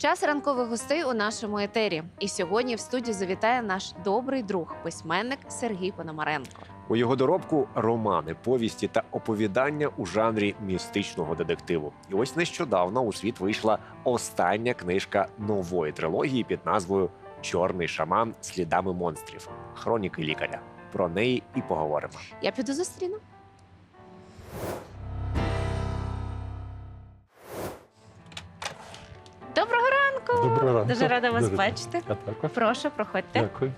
Час ранкових гостей у нашому етері. І сьогодні в студію завітає наш добрий друг, письменник Сергій Пономаренко. У його доробку романи, повісті та оповідання у жанрі містичного детективу. І ось нещодавно у світ вийшла остання книжка нової трилогії під назвою Чорний шаман слідами монстрів. Хроніки лікаря. Про неї і поговоримо. Я піду зустріну. Ранку! Дуже рада вас Дуже бачити. Я також. Прошу, проходьте. Дякую.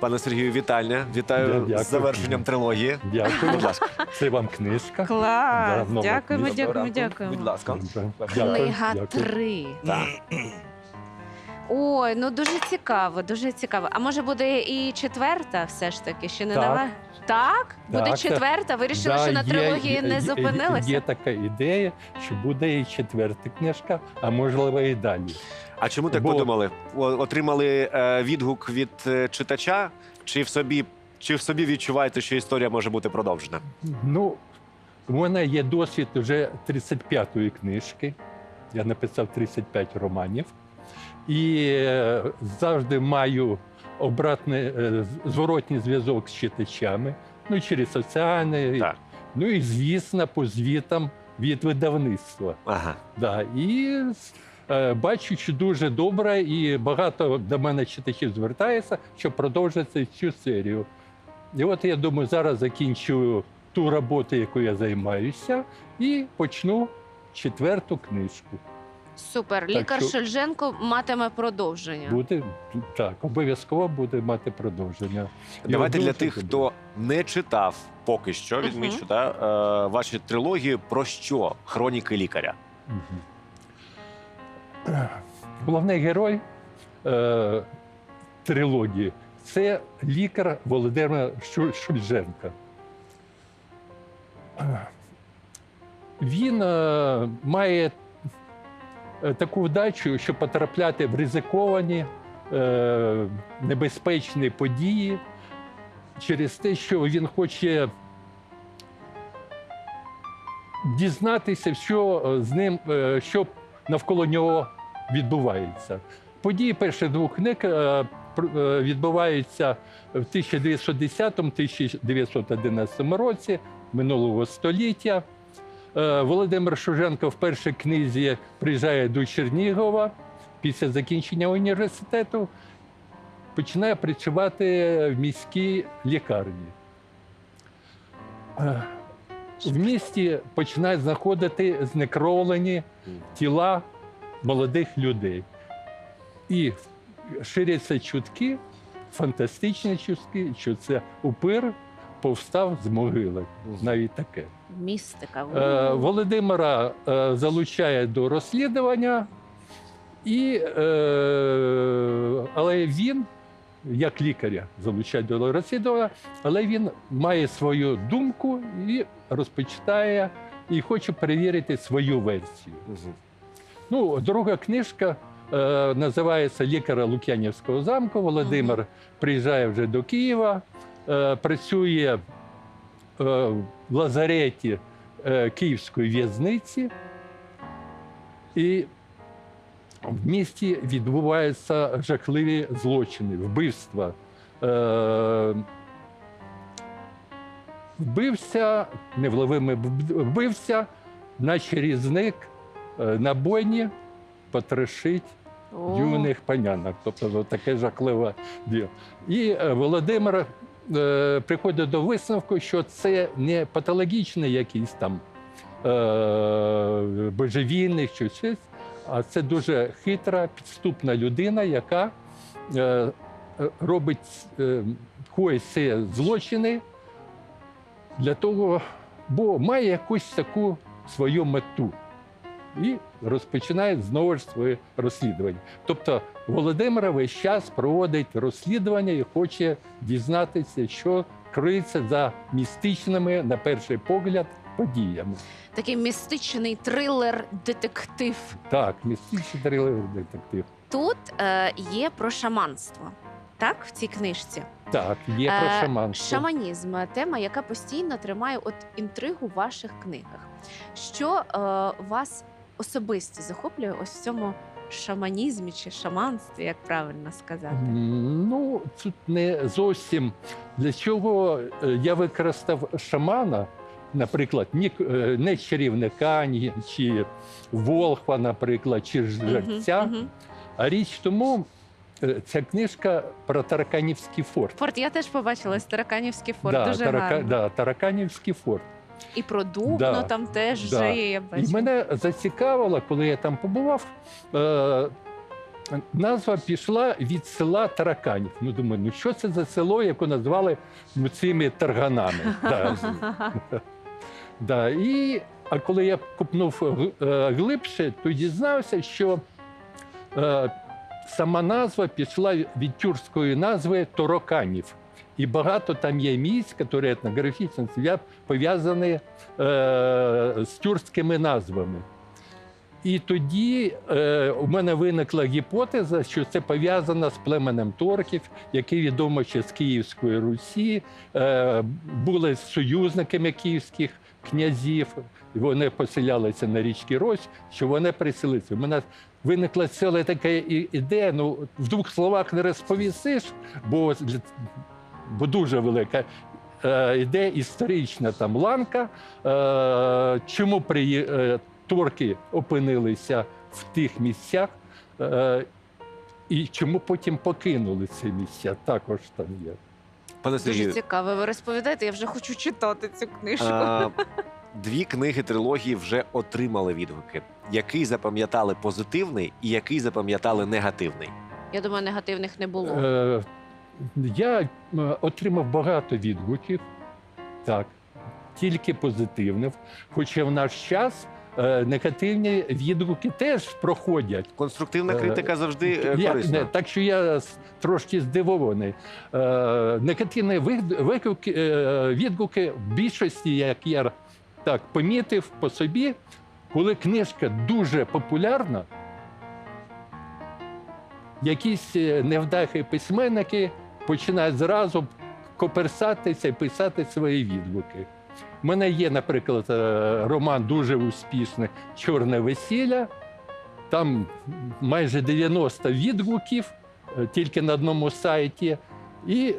Пане Сергію, вітання! Вітаю Я дякую. з завершенням трилогії. Дякую. Будь ласка, Це вам книжка. Клас! Да, нова дякуємо, книжка. дякуємо, дякуємо. Будь ласка. Добре. Дякую. Книга Дякую. три. Так. Ой, ну дуже цікаво, дуже цікаво. А може буде і четверта, все ж таки, ще не Так. нова? Так? Буде Так. четверта. Вирішили, Да, що на є- трилогії є- не є- зупинилися? Є така ідея, що буде і четверта книжка, а можливо і далі. А чому так Бо- подумали? О- Отримали е, відгук від е, читача, чи в собі, чи в собі відчуваєте, що історія може бути продовжена? Ну, у мене є досвід вже 35-ї книжки. Я написав 35 романів. І е, завжди маю обратний е, з- зворотній зв'язок з читачами, ну, через соціальні, Так. ну і звісно, по звітам від видавництва. Ага. Да. І е, бачу, що дуже добре, і багато до мене читачів звертається, щоб продовжити цю серію. І от я думаю, зараз закінчую ту роботу, яку я займаюся, і почну четверту книжку. Супер. Лікар що- Шельженко матиме продовження. Буде так, обов'язково буде мати продовження. І Давайте для тих, дуже хто не читав поки що, відмічу, Мгм. да, е, ваші трилогії про що? Хроніки лікаря. Мгм. Головний герой е, трилогії це лікар Володимир Шу- Шульженка. Він е, має таку вдачу, що потрапляти в ризиковані, е, небезпечні події через те, що він хоче дізнатися, що е, з ним, е, що навколо нього відбувається. Події перших двох книг е, е, відбуваються в 1910-1911 році минулого століття. Е, Володимир Шуженко в першій книзі приїжджає до Чернігова після закінчення університету, починає працювати в міській лікарні. Е, В місті починають знаходити знекровлені тіла молодих людей. І ширяться чутки, фантастичні чутки, що це упир повстав з могили. Навіть таке. Містика. Е, Володимира е, залучає до розслідування, і, е, але він, як лікаря, залучає до розслідування, але він має свою думку і розпочинає і хоче перевірити свою версію. Ну, друга книжка е, називається Лікаря Лук'янівського замку. Володимир приїжджає вже до Києва, працює е, в лазареті е, Київської в'язниці. І в місті відбуваються жахливі злочини, вбивства. Е, вбився, невловимий вб- вбився, наче різник е, на бойні потрошить юних панянок. Тобто таке жахливе діло. І е, Володимир е, приходить до висновку, що це не патологічний якийсь там е, божевільний чи щось, а це дуже хитра, підступна людина, яка е, робить е, коїть злочини для того, бо має якусь таку свою мету і розпочинає знову ж своє розслідування. Тобто Володимир весь час проводить розслідування і хоче дізнатися, що криється за містичними, на перший погляд, подіями. Такий містичний трилер, детектив. Так, містичний трилер детектив. Тут е, є про шаманство. Так, в цій книжці. Так, є про Е, шаманство. Шаманізм тема, яка постійно тримає от інтригу в ваших книгах. Що е, вас особисто захоплює ось в цьому шаманізмі чи шаманстві, як правильно сказати? Ну, тут не зовсім для чого е, я використав шамана, наприклад, ні, е, не чарівника, чи волхва, наприклад, чи жерця. А річ тому, е, ця книжка про Тараканівський форт. Форт, я теж побачила Тараканівський форт. да, дуже Тарака- гарно. да, Тараканівський форт. І про Дубно Да. там теж Да. вже є, я бачу. І мене зацікавило, коли я там побував. Е, Назва пішла від села Тараканів. Ну, думаю, ну що це за село, яке назвали ну, цими тарганами? Да. Да. І, а коли я купнув е, глибше, то дізнався, що е, сама назва пішла від тюркської назви Тороканів. І багато там є місць, які етнографічно пов'язані е, з тюркськими назвами. І тоді е, у мене виникла гіпотеза, що це пов'язано з племенем торків, які відомо ще з Київської Русі, е, були союзниками київських князів. Вони поселялися на річці Рось, що вони приселилися. У мене виникла ціла така ідея. Ну, в двох словах не розповісиш, бо, бо дуже велика. е, Іде історична там ланка, е, чому при, е, турки опинилися в тих місцях, і чому потім покинули ці місця, також там є. Пане Дуже цікаво. Ви розповідаєте, я вже хочу читати цю книжку. а, дві книги трилогії вже отримали відгуки. Який запам'ятали позитивний і який запам'ятали негативний? Я думаю, негативних не було. Е, я е, отримав багато відгуків, так, тільки позитивних. Хоча в наш час е, негативні відгуки теж проходять. Конструктивна Е, критика завжди е, Я, не, так що я трошки здивований. Негативні е, відгуки в більшості, як я так помітив по собі, коли книжка дуже популярна, якісь невдахи письменники починають зразу коперсатися і писати свої відгуки. У мене є, наприклад, е, роман дуже успішний Чорне весілля. Там майже 90 відгуків е, тільки на одному сайті. І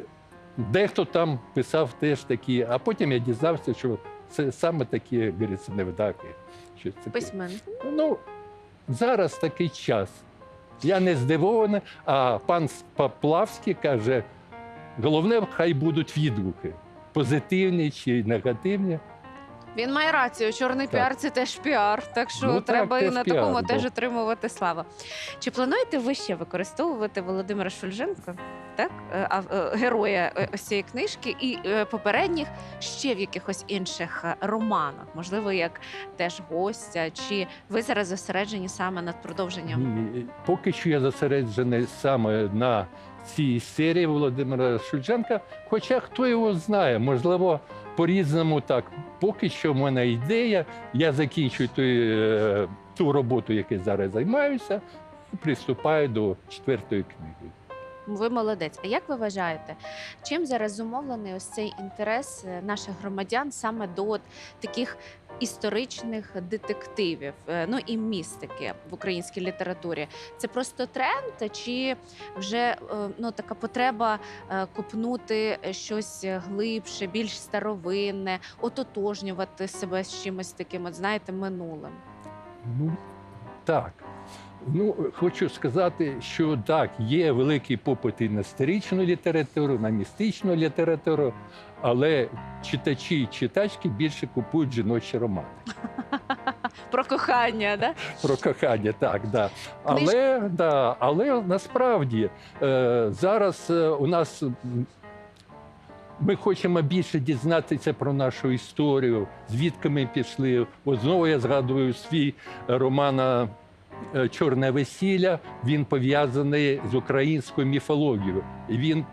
дехто там писав теж такі, а потім я дізнався, що це саме такі говориться, невдаки. Що це Письменник. Ну, зараз такий час. Я не здивований, а пан Поплавський каже: головне, хай будуть відгуки. Позитивні чи негативні. Він має рацію. Чорний Так. піар це теж піар. Так що Ну, так, треба і теж на піар, такому да. теж отримувати славу. Чи плануєте ви ще використовувати Володимира Шульженка? Так, Е, а, е, героя е, ось цієї книжки і е, попередніх ще в якихось інших е, романах, можливо, як теж гостя, чи ви зараз зосереджені саме над продовженням? Ні, поки що я зосереджений саме на цій серії Володимира Шульженка. Хоча хто його знає, можливо, по-різному так. Поки що в мене ідея, я закінчую ту, е, ту роботу, якою зараз займаюся, і приступаю до четвертої книги. Ви молодець. А як ви вважаєте, чим зараз зумовлений ось цей інтерес е, наших громадян саме до от таких історичних детективів, е, ну і містики в українській літературі? Це просто тренд, чи вже е, ну така потреба копнути щось глибше, більш старовинне, ототожнювати себе з чимось таким, от знаєте, минулим? Ну так. Ну, хочу сказати, що так, є великий попит і на історичну літературу, на містичну літературу, але читачі і читачки більше купують жіночі романи. Про кохання, да? Про кохання, так, да. Але, да, але насправді е, зараз е, у нас. Ми хочемо більше дізнатися про нашу історію, звідки ми пішли. От знову я згадую свій роман е, Чорне весілля. Він пов'язаний з українською міфологією. Він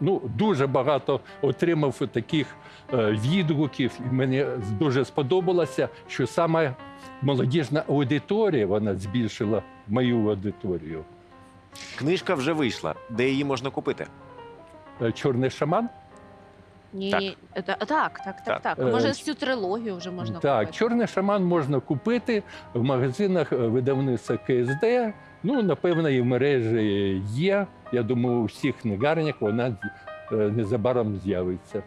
ну, дуже багато отримав таких е, відгуків. Мені дуже сподобалося, що саме молодіжна аудиторія вона збільшила мою аудиторію. Книжка вже вийшла. Де її можна купити? Е, Чорний шаман. Ні, Так. та- так, так, так, Так. так. Е, Може, всю трилогію вже можна так, купити. чорний шаман можна купити в магазинах е, видавництва КСД. Ну, напевно, і в мережі є. Я думаю, у всіх книгарнях вона незабаром з'явиться.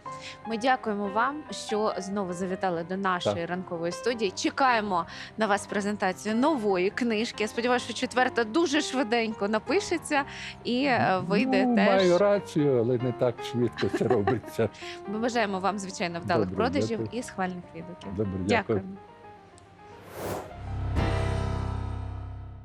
Ми дякуємо вам, що знову завітали до нашої ранкової студії. Чекаємо на вас презентацію нової книжки. Я сподіваюся, що четверта дуже швиденько напишеться і е, вийде ну, теж. Маю рацію, але не так швидко це робиться. Ми бажаємо вам звичайно вдалих Добре, продажів дякую. і схвальних відгуків. Добре, дякую. Дякуємо.